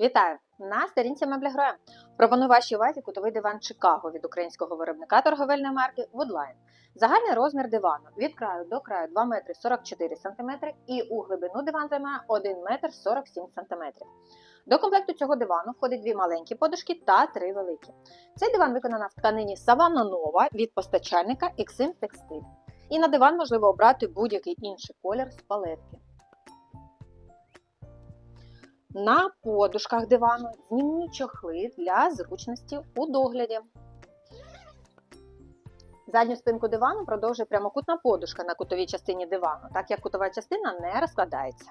Вітаю! На сторінці мебля гроя. Пропоную вашій увазі кутовий диван Чикаго від українського виробника торговельної марки Woodline. Загальний розмір дивану від краю до краю 2 метри 44 см і у глибину диван займає 1 метр 47 см. До комплекту цього дивану входить дві маленькі подушки та три великі. Цей диван виконано в тканині Savannah Nova від постачальника XM Textile. І на диван можливо обрати будь-який інший колір з палетки. На подушках дивану знімні чохли для зручності у догляді. Задню спинку дивану продовжує прямокутна подушка на кутовій частині дивану, так як кутова частина не розкладається.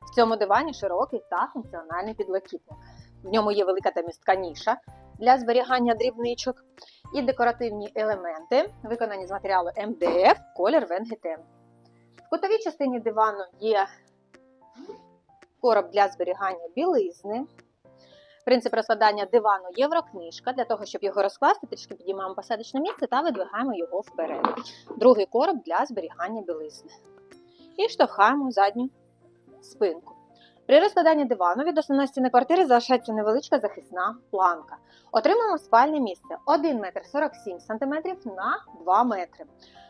В цьому дивані широкий та функціональний підлокітник. В ньому є велика та містка ніша для зберігання дрібничок і декоративні елементи, виконані з матеріалу МДФ, колір Венгетен. В кутовій частині дивану є короб для зберігання білизни. Принцип розкладання дивану єврокнижка. Для того, щоб його розкласти, трішки підіймаємо посадочне місце та видвигаємо його вперед. Другий короб для зберігання білизни. І штовхаємо задню спинку. При розкладанні дивану від основної стіни квартири залишається невеличка захисна планка. Отримаємо спальне місце 1 метр 47 см на 2 метри.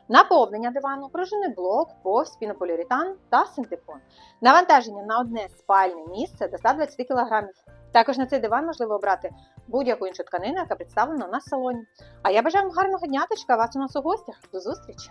Наповнення дивану, пружинний блок, повз, пінополіуретан та синтепон. Навантаження на одне спальне місце до 120 кг. Також на цей диван можливо обрати будь-яку іншу тканину, яка представлена на салоні. А я бажаю вам гарного дня та чекаю вас у нас у гостях. До зустрічі!